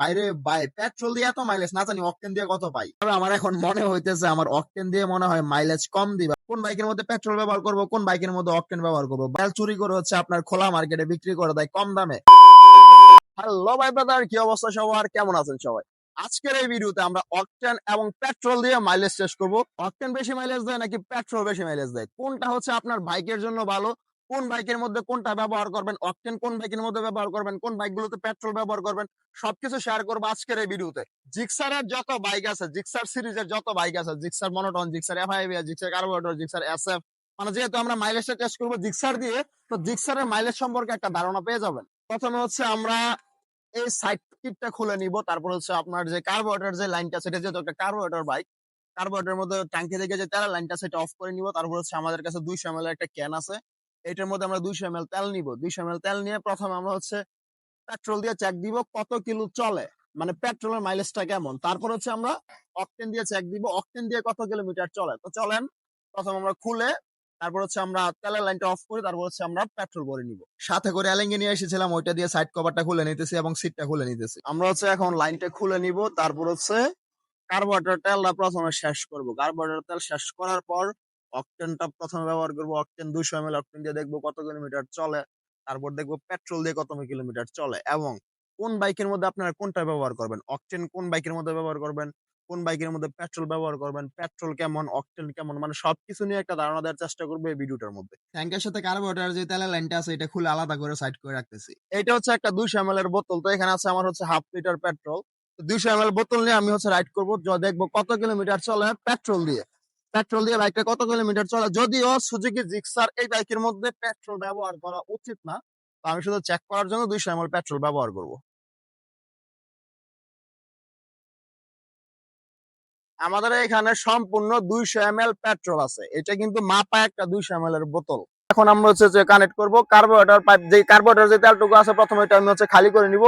বাইরে by petrol দিয়ে এত মাইলেজ না জানি অকটেন দিয়ে কত পাই। আমার এখন মনে হইতেছে, আমার অকটেন দিয়ে মনে হয় মাইলেজ কম দিবা। কোন বাইকের মধ্যে পেট্রোল ব্যবহার করব, কোন বাইকের মধ্যে অকটেন ব্যবহার করব? বাইল চুরি করে হচ্ছে আপনার খোলা মার্কেটে বিক্রি করে দেয় কম দামে। হ্যালো ভাই ব্রাদার কি অবস্থা সবার? কেমন আছেন সবাই? আজকের এই ভিডিওতে আমরা অকটেন এবং পেট্রোল দিয়ে মাইলেজ শেষ করব। অকটেন বেশি মাইলেজ দেয় নাকি পেট্রোল বেশি মাইলেজ দেয়? কোনটা হচ্ছে আপনার বাইকের জন্য ভালো? কোন বাইকের মধ্যে কোনটা ব্যবহার করবেন অকটেন কোন বাইকের মধ্যে ব্যবহার করবেন, কোন বাইকগুলোতে পেট্রোল ব্যবহার করবেন, সবকিছু শেয়ার করব আজকের এই ভিডিওতে জিক্সারের যত বাইক আছে জিক্সার সিরিজের যত বাইক আছে Gixxer monotone Gixxer F FIB Gixxer carburettor Gixxer SF মানে যেহেতু আমরা মাইলেজটা টেস্ট করব জিক্সার দিয়ে, তো জিক্সারের মাইলেজ সম্পর্কে একটা ধারণা পেয়ে যাবেন। প্রথমে হচ্ছে আমরা এই সাইড কিটটা খুলে নিব, তারপর হচ্ছে আপনার যে কার্বোরেটর যে লাইনটা সেটা যেহেতু একটা কার্বোরেটর বাইক কার্বোরেটরের মধ্যে ট্যাঙ্কি থেকে যে তেলের লাইনটা সেটা অফ করে নিব। তারপর হচ্ছে আমাদের কাছে দুইশো এম একটা ক্যান আছে। এটার মধ্যে আমরা দুইশো এম তেল নিব। দুইশো এম তেল নিয়ে প্রথমে আমরা হচ্ছে পেট্রোল দিয়ে চেক দিব কত কিলো চলে মানে পেট্রোলের মাইলেজটা কেমন। তারপর হচ্ছে আমরা অকটেন দিয়ে চেক দিব অকটেন দিয়ে কত কিলোমিটার চলে। তো চলেন, প্রথম আমরা খুলে, তারপর হচ্ছে আমরা তেলের লাইনটা অফ করি, তারপর হচ্ছে আমরা পেট্রোল ভরে নিব। সাথে করে এলেঙ্গে নিয়ে এসেছিলাম, ওইটা দিয়ে সাইড কভারটা খুলে নিতেছি এবং সিটটা খুলে নিতেছি। আমরা হচ্ছে এখন লাইনটা খুলে নিব, তারপর হচ্ছে কার্বোরেটর তেলটা প্রথমে শেষ করব। কার্বোরেটর তেল শেষ করার পর অকটেনটা প্রথমে ব্যবহার করব অকটেন দুশো এম এল অকটেন দিয়ে দেখব কত কিলোমিটার চলে। তারপর দেখব পেট্রোল দিয়ে কত কিলোমিটার চলে এবং কোন বাইকের মধ্যে আপনারা কোনটা ব্যবহার করবেন? অকটেন কোন বাইকের মধ্যে ব্যবহার করবেন? কোন বাইকের মধ্যে পেট্রোল ব্যবহার করবেন? পেট্রোল কেমন? অকটেন কেমন? মানে সবকিছু নিয়ে একটা ধারণা দেওয়ার চেষ্টা করব এই ভিডিওটার মধ্যে। ট্যাঙ্কের সাথে কার্বোরেটর যে তেলের লাইনটা আছে এটা খুলে আলাদা করে সাইড করে রাখতেছি। এটা হচ্ছে একটা দুইশো এম এর বোতল তো এখানে আছে আমার হচ্ছে হাফ লিটার পেট্রোল দুইশো এম এল বোতল নিয়ে আমি হচ্ছে রাইড করব য- দেখব কত কিলোমিটার চলে পেট্রোল দিয়ে। পেট্রোল দিয়ে বাইকটা কত কিলোমিটার চলে? যদিও সুজুকি জিক্সার এই বাইকের মধ্যে পেট্রোল ব্যবহার করা উচিত না। আমি শুধু চেক করার জন্য দুইশো এম পেট্রোল ব্যবহার করব। আমাদের এখানে সম্পূর্ণ দুইশো এম পেট্রোল আছে। এটা কিন্তু মাপা একটা দুইশো এম এর বোতল। এখন আমরা হচ্ছে যে কানেক্ট করব। কার্বোরেটর পাইপ যে কার্বোরেটর যে তেলটুকু আছে, প্রথমে এটা আমি হচ্ছে খালি করে নিব।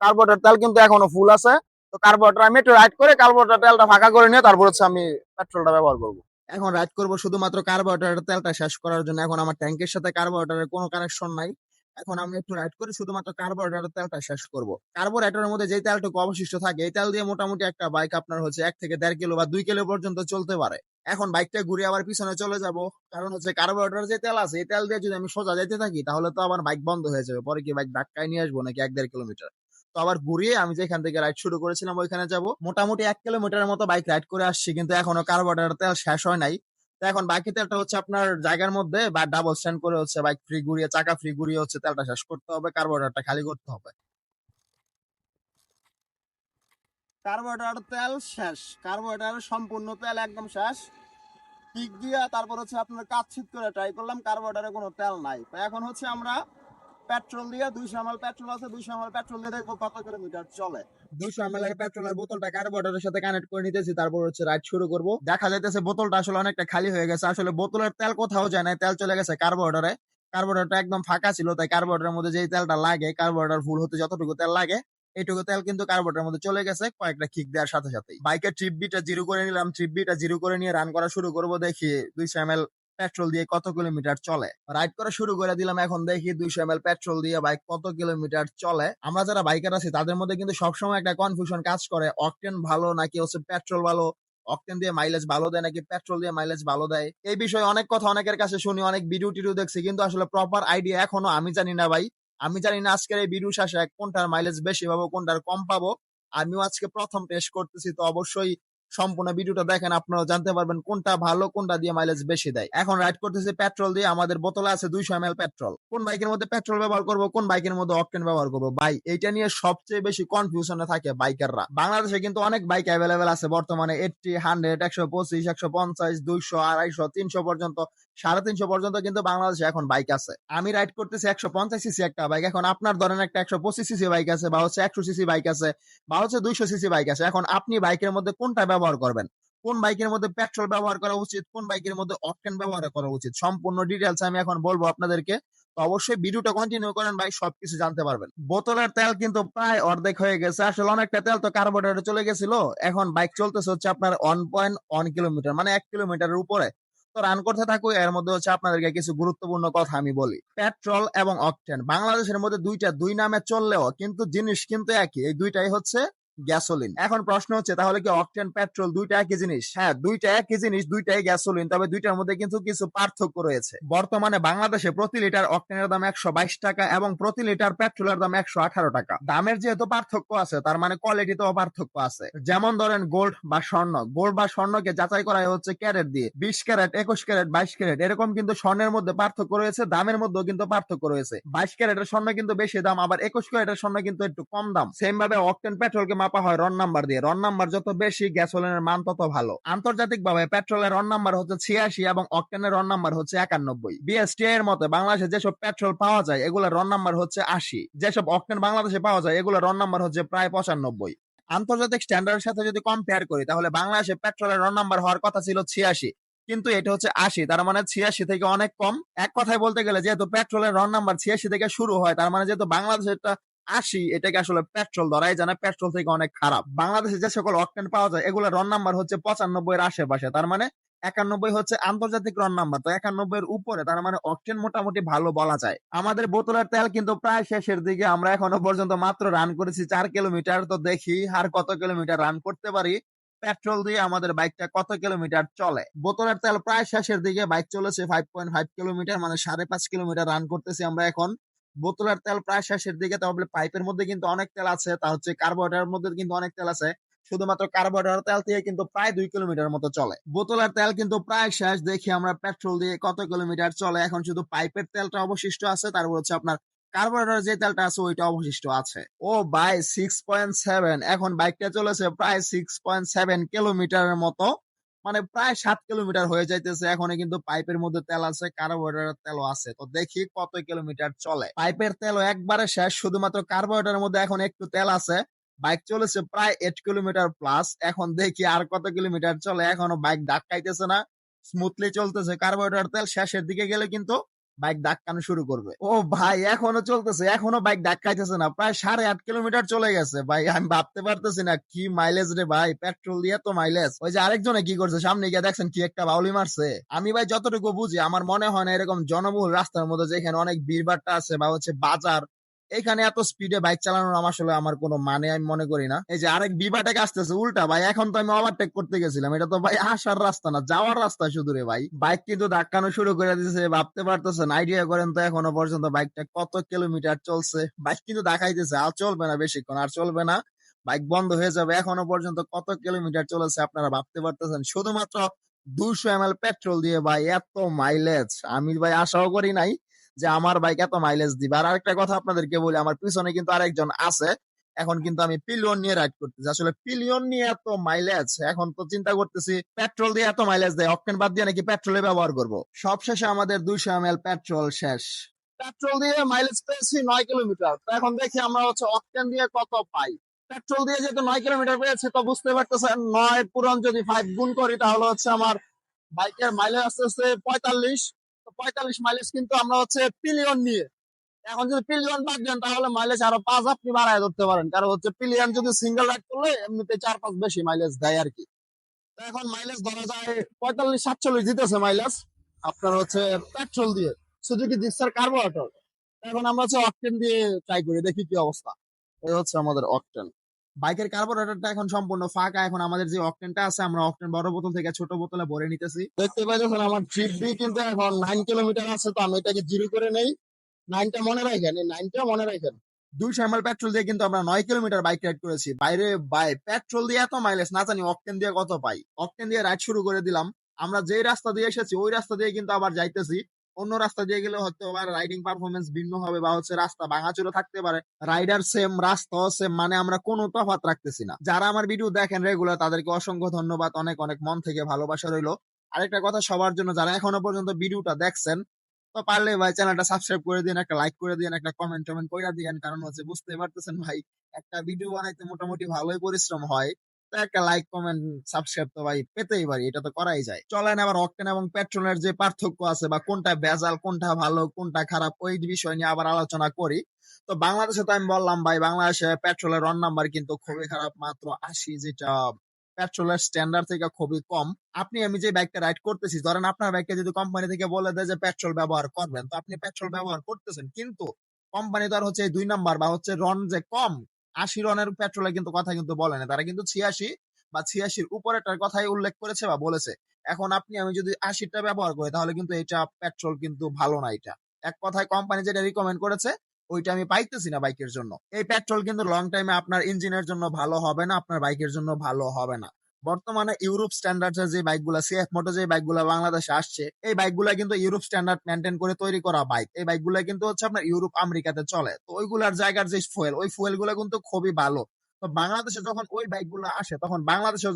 কার্বোরেটর তেল কিন্তু এখনও ফুল আছে। তো কার্বোরেটর আমি একটু রাইড করে কার্বোরেটর তেলটা ফাঁকা করে নিয়ে তারপর হচ্ছে আমি পেট্রোলটা ব্যবহার করব। এখন রাইড করব শুধুমাত্র কার্বোরেটরের তেলটা শেষ করার জন্য। এখন আমার ট্যাঙ্কের সাথে কার্বোরেটরের কোনো কানেকশন নাই। এখন আমি একটু রাইড করে শুধুমাত্র কার্বোরেটরের তেলটা শেষ করব। কার্বোরেটরের মধ্যে যে তেলটুকু অবশিষ্ট থাকে, এই তেল দিয়ে মোটামুটি একটা বাইক আপনার হচ্ছে এক থেকে দেড় কিলো বা দুই কিলো পর্যন্ত চলতে পারে। এখন বাইকটা ঘুরে আবার পিছনে চলে যাব। কারণ হচ্ছে কার্বোরেটর যে তেল আছে, এই তেল দিয়ে যদি আমি সোজা যেতে থাকি, তাহলে তো আমার বাইক বন্ধ হয়ে যাবে। পরে কি বাইক ধাক্কায় নিয়ে আসব নাকি এক দেড় কিলোমিটার? তো আবার ঘুরিয়ে আমি যেখান থেকে রাইড শুরু করেছিলাম, ওইখানে যাব। মোটামুটি এক কিলোমিটারের মতো বাইক রাইড করে আসছি, কিন্তু এখনও কার্বোরেটর তেল শেষ হয় নাই। তো এখন বাকি তেলটা হচ্ছে আপনার জায়গার মধ্যে বা ডাবল স্ট্যান্ড করে হচ্ছে বাইক ফ্রি ঘুরিয়ে, চাকা ফ্রি ঘুরিয়ে হচ্ছে তেলটা শেষ করতে হবে কার্বোরেটরটা খালি করতে হবে। কার্বোরেটর তেল শেষ। কার্বোরেটর সম্পূর্ণ তেল একদম শেষ। পিক দিয়া তারপর হচ্ছে আপনার কাজ ছিট করে ট্রাই করলাম কার্বোরেটরে কোনো তেল নাই। তো এখন হচ্ছে আমরা পেট্রোল দিয়ে দুইশো এমএল পেট্রোল আছে, দুইশো এমএল পেট্রোল দিয়ে দেখব কত কিলোমিটার চলে। দুইশো এমএল এর পেট্রোলের বোতলটা কার্বোরেটরের সাথে কানেক্ট করে নিতেছি? তারপর হচ্ছে রাইড শুরু করব। দেখা যাইতেছে বোতলটা আসলে অনেকটা খালি হয়ে গেছে। আসলে বোতলের তেল কোথাও যায় না তেল চলে গেছে কার্বোরেটরে কার্বোরেটরটা একদম ফাঁকা ছিল, তাই কার্বোরেটরের মধ্যে যেই তেলটা লাগে কার্বোরেটর ফুল হতে যতটুকু তেল লাগে, এইটুকু তেল কিন্তু কার্বোরেটরের মধ্যে চলে গেছে কয়েকটা কিক দেওয়ার সাথে সাথেই। বাইকের ট্রিপ বিটা জিরো করে নিলাম। ট্রিপ বিটা জিরো করে নিয়ে রান করা শুরু করব। দেখি দুইশো এমএল পেট্রোল দিয়ে কত কিলোমিটার চলে? রাইড করা শুরু করে দিলাম এখন দেখি দুইশো এমএল পেট্রোল দিয়ে বাইক কত কিলোমিটার চলে। আমরা যারা বাইকার আছি, তাদের মধ্যে কিন্তু সবসময় একটা কনফিউশন কাজ করে অকটেন ভালো নাকি হচ্ছে পেট্রোল ভালো? অকটেন দিয়ে মাইলেজ ভালো দেয় নাকি পেট্রোল দিয়ে মাইলেজ ভালো দেয়? এই বিষয়ে অনেক কথা অনেকের কাছে শুনি, অনেক ভিডিও টিডিও দেখছি, কিন্তু আসলে প্রপার আইডিয়া এখনও আমি জানি না ভাই। আমি জানি না আজকের এই ভিডিও শেষে কোনটার মাইলেজ বেশি পাবো, কোনটার কম পাবো। আমিও আজকে প্রথম টেস্ট করতেছি, তো অবশ্যই সম্পূর্ণ ভিডিওটা দেখেন আপনারা জানতে পারবেন কোনটা ভালো, কোনটা দিয়ে মাইলেজ বেশি দেয়। এখন রাইড করতেছি পেট্রোল দিয়ে, আমাদের বোতলে আছে দুইশো এম পেট্রোল কোন বাইকের মধ্যে পেট্রোল ব্যবহার করব, কোন বাইকের মধ্যে অকটেন ব্যবহার করব? ভাই, এইটা নিয়ে সবচেয়ে বেশি কনফিউশনে থাকে বাইকাররা বাংলাদেশে কিন্তু অনেক বাইক অ্যাভেলেবেল আছে, বর্তমানে এইটটি হান্ড্রেড একশো পঁচিশ, একশো পঞ্চাশ, দুইশো, আড়াইশো, তিনশো পর্যন্ত, সাড়ে তিনশো পর্যন্ত কিন্তু বাংলাদেশে এখন বাইক আছে। আমি রাইড করতেছি একশো পঞ্চাশ সিসি একটা বাইক এখন আপনার ধরেন একটা একশো পঁচিশ সিসি বাইক আছে, বা হচ্ছে একশো সিসি বাইক আছে, বা হচ্ছে দুইশো সিসি বাইক আছে। এখন আপনি বাইকের মধ্যে কোনটা করবেন। কোন বাইকের মধ্যে পেট্রোল ব্যবহার করা উচিত, কোন বাইকের মধ্যে অকটেন ব্যবহার করা উচিত, সম্পূর্ণ ডিটেলস আমি এখন বলব আপনাদেরকে। অবশ্যই ভিডিওটা কন্টিনিউ করেন ভাই, সবকিছু জানতে পারবেন। বোতলের তেল কিন্তু প্রায় অর্ধেক হয়ে গেছে, আসলে অনেকটা তেল তো কার্বোরেটরে চলে গেছিল। এখন বাইক চলতেছে হচ্ছে আপনার ওয়ান পয়েন্ট ওয়ান কিলোমিটার মানে এক কিলোমিটারের উপরে। তো রান করতে থাকো, এর মধ্যে হচ্ছে আপনাদেরকে কিছু গুরুত্বপূর্ণ কথা আমি বলি। পেট্রোল এবং অকটেন বাংলাদেশের মধ্যে দুইটা, দুই নামে চললেও কিন্তু জিনিস কিন্তু একই। এই দুইটাই হচ্ছে গ্যাসোলিন এখন প্রশ্ন হচ্ছে, তাহলে কি অকটেন পেট্রোল দুইটা একই জিনিস? হ্যাঁ দুইটা একই জিনিস, দুইটাই গ্যাসোলিন তবে দুইটার মধ্যে কিন্তু কিছু পার্থক্য রয়েছে। বর্তমানে বাংলাদেশে প্রতি লিটার অকটেনের দাম একশো বাইশ টাকা এবং প্রতি লিটার পেট্রোলের দাম একশো আঠারো টাকা। দামের যেহেতু পার্থক্য আছে, তার মানে কোয়ালিটিতেও পার্থক্য আছে। যেমন ধরেন গোল্ড বা স্বর্ণ। গোল্ড বা স্বর্ণকে যাচাই করা হচ্ছে ক্যারেট দিয়ে। বিশ ক্যারেট, একুশ ক্যারেট, বাইশ ক্যারেট, এরকম কিন্তু স্বর্ণের মধ্যে পার্থক্য রয়েছে, দামের মধ্যেও কিন্তু পার্থক্য রয়েছে। বাইশ ক্যারেটের স্বর্ণ কিন্তু বেশি দাম, আবার একুশ ক্যারেটের স্বর্ণ কিন্তু একটু কম দাম। সেম ভাবে অকটেন পেট্রোলকে মাপা হয় রন নাম্বার দিয়ে। রন নাম্বার যত বেশি গ্যাসোলিনের মান তত ভালো। আন্তর্জাতিক ভাবে পেট্রোলের রন নাম্বার হচ্ছে ছিয়াশি এবং অকটেনের রন নাম্বার হচ্ছে একানব্বই। বিএসটিআই এর মতে, বাংলাদেশে যেসব পেট্রোল পাওয়া যায়, এগুলোর রন নাম্বার হচ্ছে আশি। যেসব অকটেন বাংলাদেশে পাওয়া যায়, এগুলোর রন নাম্বার হচ্ছে প্রায় পঁচানব্বই। আন্তর্জাতিক স্ট্যান্ডার্ডের সাথে যদি কম্পেয়ার করি, তাহলে বাংলাদেশে পেট্রোলের রন নাম্বার হওয়ার কথা ছিল ছিয়াশি। কিন্তু এটা হচ্ছে আশি, তার মানে ছিয়াশি থেকে অনেক কম। এক কথায় বলতে গেলে, যেহেতু পেট্রোলের রন নাম্বার ছিয়াশি থেকে শুরু হয়, তার মানে যেহেতু বাংলাদেশেরটা আশি, এটাকে আসলে পেট্রোল ধরাই জানা পেট্রোল থেকে অনেক খারাপ। বাংলাদেশে যে সকল অকটেন পাওয়া যায়, এগুলো রন নাম্বার হচ্ছে পঁচানব্বই এর আশেপাশে। তার মানে একানব্বই হচ্ছে আন্তর্জাতিক রন নাম্বার তো একানব্বই এর উপরে, তার মানে অকটেন মোটামুটি ভালো বলা যায়। আমাদের বোতলের তেল কিন্তু প্রায় শেষের দিকে। আমরা এখনও পর্যন্ত মাত্র রান করেছি চার কিলোমিটার তো দেখি আর কত কিলোমিটার রান করতে পারি। পেট্রোল দিয়ে আমাদের বাইকটা কত কিলোমিটার চলে? বোতলের তেল প্রায় শেষের দিকে। বাইক চলেছে ফাইভ পয়েন্ট ফাইভ কিলোমিটার মানে সাড়ে পাঁচ কিলোমিটার রান করতেছি আমরা এখন। বোতলের তেল প্রায় শেষের দিকে তবে পাইপের মধ্যে কিন্তু অনেক তেল আছে, তা হচ্ছে কার্বোহাইড্রেটের মধ্যে কিন্তু অনেক তেল আছে। শুধুমাত্র কার্বোহাইড্রেট তেল দিয়ে কিন্তু প্রায় দুই কিলোমিটার মতো চলে। বোতলের তেল কিন্তু প্রায় শেষ, দেখি আমরা পেট্রোল দিয়ে কত কিলোমিটার চলে। এখন শুধু পাইপের তেলটা অবশিষ্ট আছে, তারপর হচ্ছে আপনার কার্বোহাইড্রেট যে তেলটা আছে, ওইটা অবশিষ্ট আছে। ও বাই সিক্স পয়েন্ট সেভেন এখন বাইকটা চলেছে প্রায় সিক্স পয়েন্ট সেভেন কিলোমিটারের মতো। মানে প্রায় সাত কিলোমিটার হয়ে যাইতেছে। এখন কিন্তু পাইপের মধ্যে তেল আছে কার্বোহাইড্রেটের তেলও আছে। তো দেখি কত কিলোমিটার চলে। পাইপের তেল একবারে শেষ, শুধুমাত্র কার্বোহাইড্রেটের মধ্যে এখন একটু তেল আছে। বাইক চলেছে প্রায় এইট কিলোমিটার প্লাস এখন দেখি আর কত কিলোমিটার চলে। এখনও বাইক ধাক্কাইতেছে না। স্মুথলি চলতেছে। কার্বোহাইড্রেট তেল শেষের দিকে গেলে কিন্তু বাইক ধাক্কানো শুরু করবে। ও ভাই, এখনও চলতেছে, এখনও বাইক ধাক্কাইতেছে না, প্রায় সাড়ে আট কিলোমিটার চলে গেছে। ভাই, আমি ভাবতে পারতেছি না, কি মাইলেজ রে ভাই পেট্রোল দিয়ে তো মাইলেজ ওই যে আরেকজনে কি করছে, সামনে গিয়ে দেখছেন কি একটা বাউলি মারছে। আমি ভাই যতটুকু বুঝি, আমার মনে হয় না এরকম জনবহুল রাস্তার মধ্যে যেখানে অনেক ভিড়ভাট্টা আছে বা হচ্ছে বাজার এখানে এত স্পিডে বাইক চালানোর আমার আসলে আমার কোনো মানে আমি মনে করি না। এই যে আরেক বিবাটেক আসতেছে, উল্টা ভাই, এখন তো আমি ওভারটেক করতে গেছিলাম। এটা তো ভাই আসার রাস্তা না, যাওয়ার রাস্তা শুধু রে ভাই। বাইক কিন্তু ধাক্কানো শুরু করে দিয়েছে ভাবতে পারতেছেন আইডিয়া করেন তো এখনও পর্যন্ত বাইকটা কত কিলোমিটার চলছে। বাইক কিন্তু দেখাইতেছে, আর চলবে না বেশিক্ষণ, আর চলবে না। বাইক বন্ধ হয়ে যাবে, এখনও পর্যন্ত কত কিলোমিটার চলেছে আপনারা ভাবতে পারতেছেন? শুধুমাত্র দুশো এম পেট্রোল দিয়ে ভাই, এত মাইলেজ আমি ভাই আশাও করি নাই যে আমার বাইক এত মাইলেজ দিবে। আর আরেকটা কথা আপনাদেরকে বলি, আমার পিছনে কিন্তু আরেকজন আছে। এখন কিন্তু আমি পিলিয়ন নিয়ে রাইড করতেছি। আসলে পিলিয়ন নিয়ে এত মাইলেজ এখন তো চিন্তা করতেছি পেট্রোল দিয়ে এত মাইলেজ দেয়, অকটেন বাদ দিয়ে নাকি পেট্রোলে ব্যবহার করব। সবশেষে আমাদের দুইশো এম পেট্রোল শেষ। পেট্রোল দিয়ে মাইলেজ পেয়েছি নয় কিলোমিটার তো এখন দেখি আমরা হচ্ছে অকটেন দিয়ে কত পাই। পেট্রোল দিয়ে যেহেতু নয় কিলোমিটার পেয়েছে, তো বুঝতে পারতেছেন, নয় পূরণ যদি ফাইভ গুণ করি, তাহলে হচ্ছে আমার বাইকের মাইলেজ আসতে আসতে পঁয়তাল্লিশ। পঁয়তাল্লিশ মাইলেজ কিন্তু আমরা হচ্ছে পিলিয়ন নিয়ে। এখন যদি পিলিয়ন বাদ দেন, তাহলে মাইলেজ আরও পাঁচ আপনি বাড়ায় ধরতে পারেন। কারণ হচ্ছে পিলিয়ন যদি সিঙ্গেল রাইড করলে, এমনিতে চার পাঁচ বেশি মাইলেজ দেয় আর কি। এখন মাইলেজ ধরা যায় পঁয়তাল্লিশ, সাতচল্লিশ দিতেছে মাইলেজ আপনার হচ্ছে পেট্রোল দিয়ে। সুজুকি জিক্সার কার্বোরেটর এখন আমরা হচ্ছে অকটেন দিয়ে ট্রাই করি, দেখি কি অবস্থা। এই হচ্ছে আমাদের অকটেন বাইকের কার্বোরেটরটা এখন সম্পূর্ণ ফাঁকা। এখন আমাদের যে অকটেনটা আছে, আমরা অকটেন বড় বোতল থেকে ছোট বোতলে ভরে নিতেছি। দেখতে পাইতেছেন আমার ট্রিপ বি কিন্তু এখন নাইন কিলোমিটার আছে, তো আমি এটাকে জিরো করে নেই। নাইনটা মনে রাখেন, এই নাইনটা মনে রাখেন। দুইশো এমএল পেট্রোল দিয়ে কিন্তু আমরা নয় কিলোমিটার বাইক রাইড করেছি। বাইরে, বাই পেট্রোল দিয়ে এত মাইলেজ না জানি অকটেন দিয়ে কত পাই। অকটেন দিয়ে রাইড শুরু করে দিলাম। আমরা যেই রাস্তা দিয়ে এসেছি, ওই রাস্তা দিয়ে কিন্তু আবার যাইতেছি। অন্য রাস্তা দিয়ে গেলে হয়তো আবার রাইডিং পারফরমেন্স ভিন্ন হবে বা হচ্ছে রাস্তা ভাঙাচুরো থাকতে পারে। রাইডার সেম রাস্তা সেম মানে আমরা কোনো তফাত রাখতেছি না। যারা আমার ভিডিও দেখেন রেগুলার তাদেরকে অসংখ্য ধন্যবাদ, অনেক অনেক মন থেকে ভালোবাসা রইল। আরেকটা কথা সবার জন্য, যারা এখনও পর্যন্ত ভিডিওটা দেখছেন, তো পারলে ভাই চ্যানেলটা সাবস্ক্রাইব করে দিন, একটা লাইক করে দিন, একটা কমেন্ট টমেন্ট করে দিন কারণ হচ্ছে বুঝতে পারতেছেন ভাই, একটা ভিডিও বানাইতে মোটামুটি ভালোই পরিশ্রম হয়। একটা লাইক কমেন্ট সাবস্ক্রাইব তো ভাই পেতেই পারি, এটা তো করাই যায়। চলেন আবার অকটেন এবং পেট্রোলের যে পার্থক্য আছে বা কোনটা ভেজাল, কোনটা ভালো, কোনটা খারাপ, ওই বিষয় নিয়ে আবার আলোচনা করি। তো বাংলাদেশে তো আমি বললাম ভাই, বাংলাদেশে পেট্রোলের রন নাম্বার কিন্তু খুবই খারাপ, মাত্র আশি যেটা পেট্রোলের স্ট্যান্ডার্ড থেকে খুবই কম। আপনি, আমি যে বাইকটা রাইড করতেছি, ধরেন আপনার বাইকটা যদি কোম্পানি থেকে বলে দেয় যে পেট্রোল ব্যবহার করবেন, তো আপনি পেট্রোল ব্যবহার করতেছেন, কিন্তু কোম্পানি তো আর হচ্ছে দুই নাম্বার বা হচ্ছে রন যে কম আশি রনের পেট্রোলে কিন্তু কথা কিন্তু বলে না। তারা কিন্তু ছিয়াশি বা ছিয়াশির উপরেটার কথাই উল্লেখ করেছে বা বলেছে। এখন আপনি, আমি যদি আশিটা ব্যবহার করি, তাহলে কিন্তু এটা পেট্রোল কিন্তু ভালো না এটা। এক কথায় কোম্পানি যেটা রিকমেন্ড করেছে, ওইটা আমি পাইতেছি না বাইকের জন্য। এই পেট্রোল কিন্তু লং টাইমে আপনার ইঞ্জিনের জন্য ভালো হবে না, আপনার বাইকের জন্য ভালো হবে না। বর্তমানে ইউরোপ স্ট্যান্ডার্ড যে বাইকগুলা সিএফ মোটো যে বাইকগুলা বাংলাদেশে আসছে, এই বাইকগুলা কিন্তু ইউরোপ স্ট্যান্ডার্ড মেনটেন করে তৈরি করা বাইক এই বাইকগুলা কিন্তু হচ্ছে আপনার ইউরোপ আমেরিকাতে চলে। তো ওইগুলার জায়গার যে ফুয়েল ওই ফুয়েলগুলা কিন্তু খুবই ভালো। তো বাংলাদেশে যখন ওই বাইকগুলো আসে, তখন বাংলাদেশে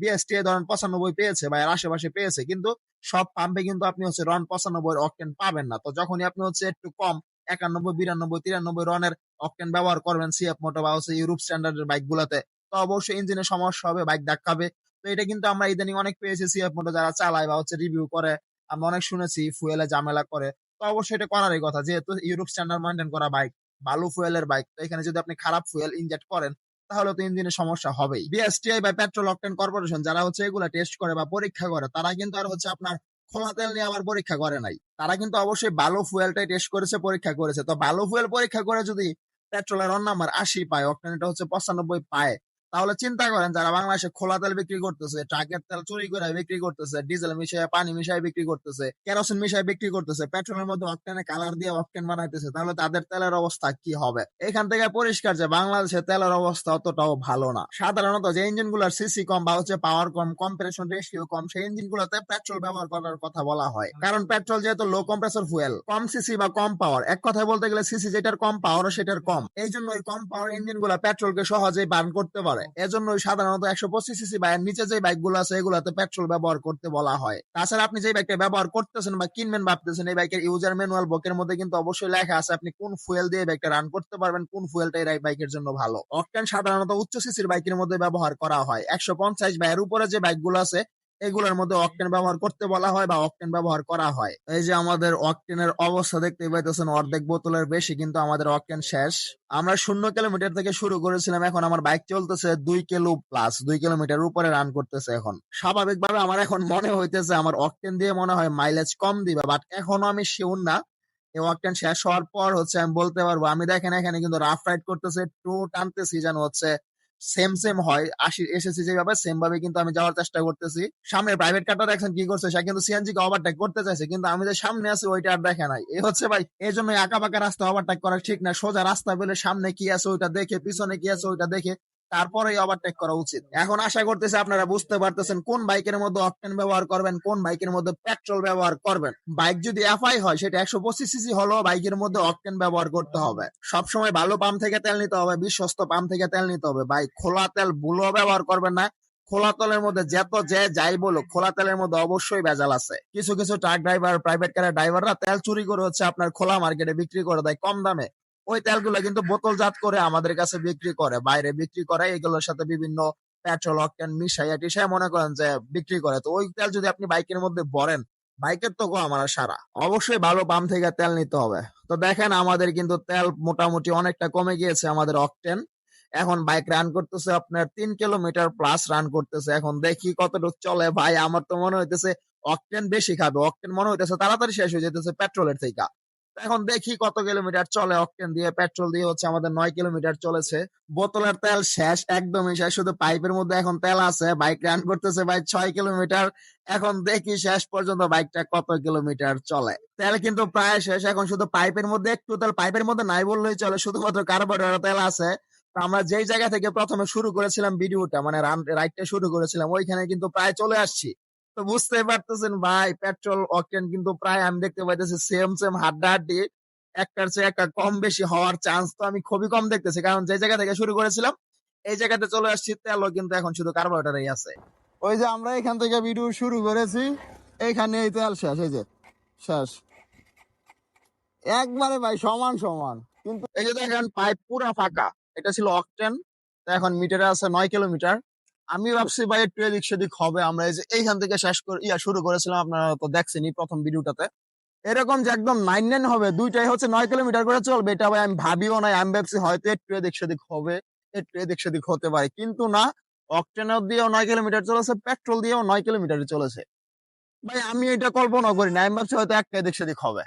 বিএসটি ধরেন পঁচানব্বই পেয়েছে বা এর আশেপাশে পেয়েছে, কিন্তু সব পাম্পে কিন্তু আপনি হচ্ছে রন পঁচানব্বই অকটেন পাবেন না। তো যখনই আপনি হচ্ছে একটু কম, একানব্বই, বিরানব্বই, তিরানব্বই রনের অকটেন ব্যবহার করবেন সিএফ মোটো বা হচ্ছে ইউরোপ স্ট্যান্ডার্ডের বাইক গুলাতে তো অবশ্যই ইঞ্জিনের সমস্যা হবে বাইক ধাক্কাবে। তো এটা কিন্তু আমরা ইদানিং অনেক পেয়েছি সিএফ মোটো যারা চালায় বা হচ্ছে রিভিউ করে। আমরা অনেক শুনেছি ফুয়েলে ঝামেলা করে। তো অবশ্যই এটা করারই কথা, যেহেতু ইউরোপ স্ট্যান্ডার্ড মেনটেন করা বাইক ভালো ফুয়েলের বাইক তো এখানে যদি আপনি খারাপ ফুয়েল ইনজেক্ট করেন, তাহলে তো ইঞ্জিনের সমস্যা হবেই। বিএসটিআই বা পেট্রোল অকটেন কর্পোরেশন যারা হচ্ছে এগুলা টেস্ট করে বা পরীক্ষা করে, তারা কিন্তু আর হচ্ছে আপনার খোলা তেল নিয়ে আবার পরীক্ষা করে নাই। তারা কিন্তু অবশ্যই ভালো ফুয়েলটাই টেস্ট করেছে, পরীক্ষা করেছে। তো ভালো ফুয়েল পরীক্ষা করে যদি পেট্রোলের অন নাম্বার আশি পায় অকটেন এটা হচ্ছে পঁচানব্বই পায়। তাহলে চিন্তা করেন যারা বাংলাদেশে খোলা তেল বিক্রি করতেছে ট্রাকের তেল চুরি করে বিক্রি করতেছে ডিজেল মিশিয়ে পানি মিশিয়ে বিক্রি করতেছে কেরোসিন মিশিয়ে বিক্রি করতেছে পেট্রোলের মধ্যে অকটেনে কালার দিয়ে অকটেন বানাইতেছে তাহলে তাদের তেলের অবস্থা কি হবে? এখান থেকে পরিষ্কার যে বাংলাদেশে তেলের অবস্থা অতটাও ভালো না। সাধারণত যে ইঞ্জিনগুলার সিসি কম বা হচ্ছে পাওয়ার কম কম্প্রেশন রেশিও কম সেই ইঞ্জিন গুলোতে পেট্রোল ব্যবহার করার কথা বলা হয়। কারণ পেট্রোল যেহেতু লো কম্প্রেসর ফুয়েল কম সিসি বা কম পাওয়ার এক কথায় বলতে গেলে সিসি যেটার কম পাওয়ার সেটার কম। এই জন্য কম পাওয়ার ইঞ্জিনগুলা পেট্রোলকে সহজেই বার্ন করতে পারে। এজন্য সাধারণ সাধারণত একশো পঁচিশ সিসি নিচে যে বাইকগুলো আছে, এগুলাতে পেট্রোল ব্যবহার করতে বলা হয়। তাছাড়া আপনি যে বাইকটা ব্যবহার করতেছেন বা কিনবেন ভাবতেছেন, এই বাইকের ইউজার ম্যানুয়াল বুকের মধ্যে কিন্তু অবশ্যই লেখা আছে আপনি কোন ফুয়েল দিয়ে বাইকটা রান করতে পারবেন, কোন ফুয়েলটা এই বাইকের জন্য ভালো। অকটেন সাধারণত উচ্চ সিসির বাইকের মধ্যে ব্যবহার করা হয়। একশো পঞ্চাশ বাইয়ের এর উপরে যে বাইকগুলো আছে এগুলোর মধ্যে অকটেন ব্যবহার করতে বলা হয় বা অকটেন ব্যবহার করা হয়। এই যে আমাদের অকটেনের অবস্থা দেখতে পাইতেছেন, অর্ধেক বোতলের বেশি, কিন্তু আমাদের অকটেন শেষ। আমরা শূন্য কিলোমিটার থেকে শুরু করেছিলাম, এখন আমার বাইক চলতেছে দুই কিলো প্লাস দুই কিলোমিটার উপরে রান করতেছে এখন। স্বাভাবিকভাবে আমার এখন মনে হইতেছে আমার অকটেন দিয়ে মনে হয় মাইলেজ কম দিবে বাট এখনও আমি শিওর না। এই ওয়াকটেন শেষ হওয়ার পর হচ্ছে আমি বলতে পারব, আমি দেখেন এখানে কিন্তু রাফ রাইড করতেছে টু টানতেছি যেন হচ্ছে সেম সেম হয়। আসি, এসেছি যেভাবে সেম ভাবে কিন্তু আমি যাওয়ার চেষ্টা করতেছি। সামনে প্রাইভেট কারটা দেখছেন কি করছে, সে কিন্তু সিএনজি কে ওভারটেক করতে চাইছে, কিন্তু আমি যে সামনে আছি, ওইটা আর দেখে নাই। এ হচ্ছে ভাই এই জন্য বাঁকা রাস্তা ওভারটেক করা ঠিক না। সোজা রাস্তা বলে সামনে কি আছে, ওইটা দেখে, পিছনে কি আছে, ওইটা দেখে। তারপরেই ওভারটেক করা উচিত। এখন আশা করতেছি আপনারা বুঝতে পারতেছেন কোন বাইকের মধ্যে অকটেন ব্যবহার করবেন, কোন বাইকের মধ্যে পেট্রোল ব্যবহার করবেন। বাইক যদি এফআই হয়, সেটা একশো পঁচিশ সিসি হলেও বাইকের মধ্যে অকটেন ব্যবহার করতে হবে। সবসময় ভালো পাম্প থেকে তেল নিতে হবে, বিশ্বস্ত পাম্প থেকে তেল নিতে হবে। বাইক খোলা তেল বুলো ব্যবহার করবেন না। খোলা তেলের মধ্যে যত যে যাই বলো খোলা তেলের মধ্যে অবশ্যই ভেজাল আছে। কিছু কিছু ট্রাক ড্রাইভার প্রাইভেট কারের ড্রাইভাররা তেল চুরি করে হচ্ছে আপনার খোলা মার্কেটে বিক্রি করে দেয় কম দামে। ওই তেলগুলো কিন্তু বোতলজাত করে আমাদের কাছে বিক্রি করে, বাইরে বিক্রি করে, এগুলোর সাথে বিভিন্ন পেট্রোল, অকটেন মিশাইয়া টিশাই মনে করেন যে বিক্রি করে। তো ওই তেল যদি আপনি বাইকের মধ্যে ভরেন, বাইকের তো আমার সারা। অবশ্যই ভালো পাম্প থেকে তেল নিতে হবে। তো দেখেন আমাদের কিন্তু তেল মোটামুটি অনেকটা কমে গিয়েছে আমাদের অকটেন। এখন বাইক রান করতেছে আপনার তিন কিলোমিটার প্লাস রান করতেছে। এখন দেখি কতটুকু চলে। ভাই, আমার তো মনে হইতেছে অকটেন বেশি খাবে। অকটেন মনে হইতেছে তাড়াতাড়ি শেষ হয়ে যেতেছে পেট্রোলের থেকে। এখন দেখি কত কিলোমিটার চলে অকটেন দিয়ে, পেট্রোল দিয়ে হচ্ছে আমাদের নয় কিলোমিটার চলেছে। বোতলের তেল শেষ, একদমই শেষ। শুধু পাইপের মধ্যে এখন তেল আছে, বাইক রান করতেছে ভাই ছয় কিলোমিটার। এখন দেখি শেষ পর্যন্ত বাইকটা কত কিলোমিটার চলে। তেল কিন্তু প্রায় শেষ, এখন শুধু পাইপের মধ্যে, একটু তেল পাইপের মধ্যে নাই বললেই চলে, শুধুমাত্র কার্বোরেটর তেল আছে। আমরা যেই জায়গা থেকে প্রথমে শুরু করেছিলাম ভিডিওটা মানে রাইডটা শুরু করেছিলাম, ওইখানে কিন্তু প্রায় চলে আসছি। তো বুঝতে পারতেছেন ভাই পেট্রোল অকটেন কিন্তু প্রায় আমি দেখতে পাইতেছি সেম সেম হাড্ডা হাড্ডি একটার চেয়ে একটা কম বেশি হওয়ার চান্স তো আমি খুবই কম দেখতেছি। কারণ যে জায়গা থেকে শুরু করেছিলাম এই জায়গাতে চলে আসছি তেলও কিন্তু এখন শুধু কার্বোরেটারই আছে। ওই যে আমরা এখান থেকে ভিডিও শুরু করেছি এইখানে এই তেল শেষ এই যে শেষ। একবারে ভাই সমান সমান। কিন্তু এই যে দেখেন পাইপ পুরা ফাঁকা। এটা ছিল অকটেন এখন মিটারে আছে নয় কিলোমিটার। আমি ভাবছি ভাই একটু এদিক সেদিক হবে। আমরা এই যে এইখান থেকে শেষ করে, ইয়া শুরু করেছিলাম, আপনারা তো দেখছেনই প্রথম ভিডিওটাতে। এরকম যে একদম নাইন নাইন হবে, দুইটাই হচ্ছে নয় কিলোমিটার করে চলবে। এটা ভাই আমি ভাবিও নাই, আমি ভাবছি হয়তো একটু এদিক সেদিক হবে, একটু এদিক সেদিক হতে পারে। কিন্তু না অকটেনও দিয়েও নয় কিলোমিটার চলেছে পেট্রোল দিয়েও নয় কিলোমিটার চলেছে। ভাই আমি এটা কল্পনা করি না আমি ভাবছি হয়তো একটা এদিক সেদিক হবে।